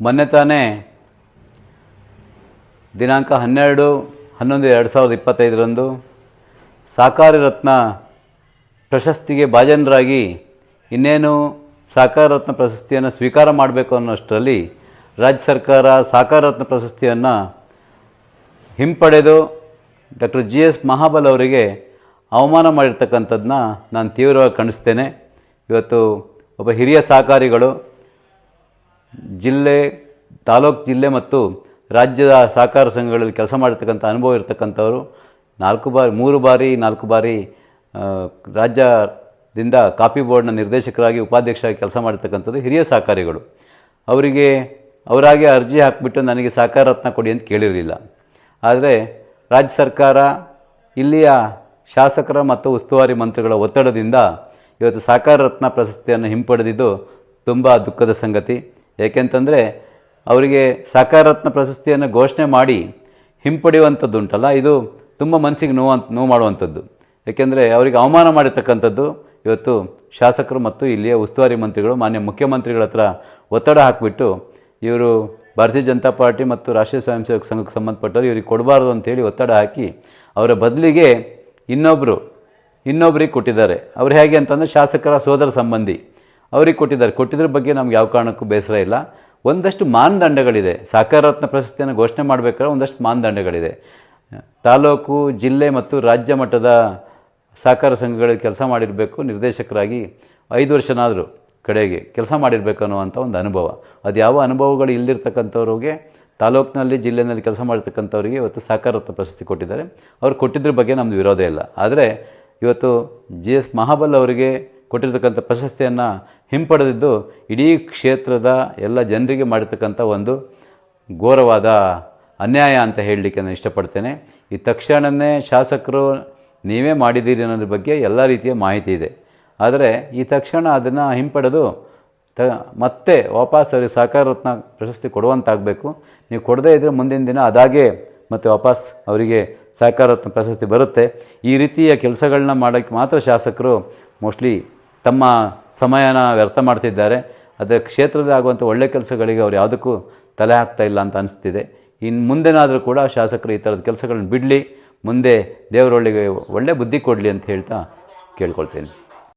ಮೊನ್ನೆ ತಾನೇ ದಿನಾಂಕ ಹನ್ನೆರಡು, ಹನ್ನೊಂದು, ಎರಡು ಸಾವಿರದ ಇಪ್ಪತ್ತೈದರಂದು ಸಾಕಾರಿ ರತ್ನ ಪ್ರಶಸ್ತಿಗೆ ಭಾಜನರಾಗಿ ಇನ್ನೇನು ಸಾಕಾರ ರತ್ನ ಪ್ರಶಸ್ತಿಯನ್ನು ಸ್ವೀಕಾರ ಮಾಡಬೇಕು ಅನ್ನೋಷ್ಟರಲ್ಲಿ ರಾಜ್ಯ ಸರ್ಕಾರ ಸಾಕಾರ ರತ್ನ ಪ್ರಶಸ್ತಿಯನ್ನು ಹಿಂಪಡೆದು ಡಾಕ್ಟರ್ ಜಿ ಎಸ್ ಮಹಾಬಲ್ ಅವರಿಗೆ ಅವಮಾನ ಮಾಡಿರ್ತಕ್ಕಂಥದ್ದನ್ನ ನಾನು ತೀವ್ರವಾಗಿ ಖಂಡಿಸ್ತೇನೆ. ಇವತ್ತು ಒಬ್ಬ ಹಿರಿಯ ಸಹಕಾರಿಗಳು ಜಿಲ್ಲೆ, ತಾಲೂಕು ಜಿಲ್ಲೆ ಮತ್ತು ರಾಜ್ಯದ ಸಹಕಾರ ಸಂಘಗಳಲ್ಲಿ ಕೆಲಸ ಮಾಡಿರ್ತಕ್ಕಂಥ ಅನುಭವ ಇರತಕ್ಕಂಥವರು. ನಾಲ್ಕು ಬಾರಿ, ಮೂರು ಬಾರಿ, ನಾಲ್ಕು ಬಾರಿ ರಾಜ್ಯದಿಂದ ಕಾಪಿ ಬೋರ್ಡ್ನ ನಿರ್ದೇಶಕರಾಗಿ, ಉಪಾಧ್ಯಕ್ಷರಾಗಿ ಕೆಲಸ ಮಾಡಿರ್ತಕ್ಕಂಥದ್ದು ಹಿರಿಯ ಸಹಕಾರಿಗಳು. ಅವರಿಗೆ, ಅವರಾಗೆ ಅರ್ಜಿ ಹಾಕಿಬಿಟ್ಟು ನನಗೆ ಸಹಕಾರ ರತ್ನ ಕೊಡಿ ಅಂತ ಕೇಳಿರಲಿಲ್ಲ. ಆದರೆ ರಾಜ್ಯ ಸರ್ಕಾರ, ಇಲ್ಲಿಯ ಶಾಸಕರ ಮತ್ತು ಉಸ್ತುವಾರಿ ಮಂತ್ರಿಗಳ ಒತ್ತಡದಿಂದ ಇವತ್ತು ಸಹಕಾರ ರತ್ನ ಪ್ರಶಸ್ತಿಯನ್ನು ಹಿಂಪಡೆದಿದ್ದು ತುಂಬ ದುಃಖದ ಸಂಗತಿ. ಏಕೆಂತಂದರೆ ಅವರಿಗೆ ಸಾಕಾರ ರತ್ನ ಪ್ರಶಸ್ತಿಯನ್ನು ಘೋಷಣೆ ಮಾಡಿ ಹಿಂಪಡೆಯುವಂಥದ್ದುಂಟಲ್ಲ, ಇದು ತುಂಬ ಮನಸ್ಸಿಗೆ ನೋವು ನೋವು ಮಾಡುವಂಥದ್ದು. ಏಕೆಂದರೆ ಅವರಿಗೆ ಅವಮಾನ ಮಾಡಿರ್ತಕ್ಕಂಥದ್ದು ಇವತ್ತು ಶಾಸಕರು ಮತ್ತು ಇಲ್ಲಿಯ ಉಸ್ತುವಾರಿ ಮಂತ್ರಿಗಳು, ಮಾನ್ಯ ಮುಖ್ಯಮಂತ್ರಿಗಳ ಹತ್ರ ಒತ್ತಡ ಹಾಕಿಬಿಟ್ಟು ಇವರು ಭಾರತೀಯ ಜನತಾ ಪಾರ್ಟಿ ಮತ್ತು ರಾಷ್ಟ್ರೀಯ ಸ್ವಯಂ ಸೇವಕ ಸಂಘಕ್ಕೆ ಸಂಬಂಧಪಟ್ಟವರು ಇವ್ರಿಗೆ ಕೊಡಬಾರ್ದು ಅಂತೇಳಿ ಒತ್ತಡ ಹಾಕಿ ಅವರ ಬದಲಿಗೆ ಇನ್ನೊಬ್ಬರು ಇನ್ನೊಬ್ಬರಿಗೆ ಕೊಟ್ಟಿದ್ದಾರೆ. ಅವ್ರು ಹೇಗೆ ಅಂತಂದರೆ ಶಾಸಕರ ಸೋದರ ಸಂಬಂಧಿ. ಅವ್ರಿಗೆ ಕೊಟ್ಟಿದ್ದಾರೆ. ಕೊಟ್ಟಿದ್ರ ಬಗ್ಗೆ ನಮ್ಗೆ ಯಾವ ಕಾರಣಕ್ಕೂ ಬೇಸರ ಇಲ್ಲ. ಒಂದಷ್ಟು ಮಾನದಂಡಗಳಿದೆ. ಸಹಕಾರರತ್ನ ಪ್ರಶಸ್ತಿಯನ್ನು ಘೋಷಣೆ ಮಾಡಬೇಕಾದ್ರೆ ಒಂದಷ್ಟು ಮಾನದಂಡಗಳಿದೆ. ತಾಲೂಕು, ಜಿಲ್ಲೆ ಮತ್ತು ರಾಜ್ಯ ಮಟ್ಟದ ಸಹಕಾರ ಸಂಘಗಳಲ್ಲಿ ಕೆಲಸ ಮಾಡಿರಬೇಕು ನಿರ್ದೇಶಕರಾಗಿ ಐದು ವರ್ಷನಾದರೂ ಕಡೆಗೆ ಕೆಲಸ ಮಾಡಿರಬೇಕು ಅನ್ನುವಂಥ ಒಂದು ಅನುಭವ. ಅದು ಯಾವ ಅನುಭವಗಳು ಇಲ್ದಿರ್ತಕ್ಕಂಥವ್ರಿಗೆ, ತಾಲೂಕಿನಲ್ಲಿ ಜಿಲ್ಲೆಯಲ್ಲಿ ಕೆಲಸ ಮಾಡಿರ್ತಕ್ಕಂಥವ್ರಿಗೆ ಇವತ್ತು ಸಹಕಾರತ್ವ ಪ್ರಶಸ್ತಿ ಕೊಟ್ಟಿದ್ದಾರೆ. ಅವ್ರು ಕೊಟ್ಟಿದ್ರ ಬಗ್ಗೆ ನಮ್ಮದು ವಿರೋಧ ಇಲ್ಲ. ಆದರೆ ಇವತ್ತು ಜಿ ಎಸ್ ಮಹಾಬಲ್ ಅವರಿಗೆ ಕೊಟ್ಟಿರ್ತಕ್ಕಂಥ ಪ್ರಶಸ್ತಿಯನ್ನು ಹಿಂಪಡೆದಿದ್ದು ಇಡೀ ಕ್ಷೇತ್ರದ ಎಲ್ಲ ಜನರಿಗೆ ಮಾಡಿರ್ತಕ್ಕಂಥ ಒಂದು ಘೋರವಾದ ಅನ್ಯಾಯ ಅಂತ ಹೇಳಲಿಕ್ಕೆ ನಾನು ಇಷ್ಟಪಡ್ತೇನೆ. ಈ ತಕ್ಷಣವೇ ಶಾಸಕರು ನೀವೇ ಮಾಡಿದ್ದೀರಿ ಅನ್ನೋದ್ರ ಬಗ್ಗೆ ಎಲ್ಲ ರೀತಿಯ ಮಾಹಿತಿ ಇದೆ. ಆದರೆ ಈ ತಕ್ಷಣ ಅದನ್ನು ಹಿಂಪಡೆದು ತ ಮತ್ತೆ ವಾಪಸ್ ಅವರಿಗೆ ಸಹಕಾರ ರತ್ನ ಪ್ರಶಸ್ತಿ ಕೊಡುವಂತಾಗಬೇಕು. ನೀವು ಕೊಡದೇ ಇದ್ದರೆ ಮುಂದಿನ ದಿನ ಅದಾಗೆ ಮತ್ತು ವಾಪಸ್ ಅವರಿಗೆ ಸಹಕಾರ ರತ್ನ ಪ್ರಶಸ್ತಿ ಬರುತ್ತೆ. ಈ ರೀತಿಯ ಕೆಲಸಗಳನ್ನ ಮಾಡೋಕ್ಕೆ ಮಾತ್ರ ಶಾಸಕರು ಮೋಸ್ಟ್ಲಿ ತಮ್ಮ ಸಮಯನ ವ್ಯರ್ಥ ಮಾಡ್ತಿದ್ದಾರೆ. ಅದರ ಕ್ಷೇತ್ರದಲ್ಲಿ ಆಗುವಂಥ ಒಳ್ಳೆ ಕೆಲಸಗಳಿಗೆ ಅವ್ರು ಯಾವುದಕ್ಕೂ ತಲೆ ಹಾಕ್ತಾ ಇಲ್ಲ ಅಂತ ಅನಿಸ್ತಿದೆ. ಇನ್ನು ಮುಂದೆನಾದರೂ ಕೂಡ ಶಾಸಕರು ಈ ಥರದ ಕೆಲಸಗಳನ್ನ ಬಿಡಲಿ, ಮುಂದೆ ದೇವರೊಳ್ಳಿಗೆ ಒಳ್ಳೆ ಬುದ್ಧಿ ಕೊಡಲಿ ಅಂತ ಹೇಳ್ತಾ ಕೇಳ್ಕೊಳ್ತೇನೆ.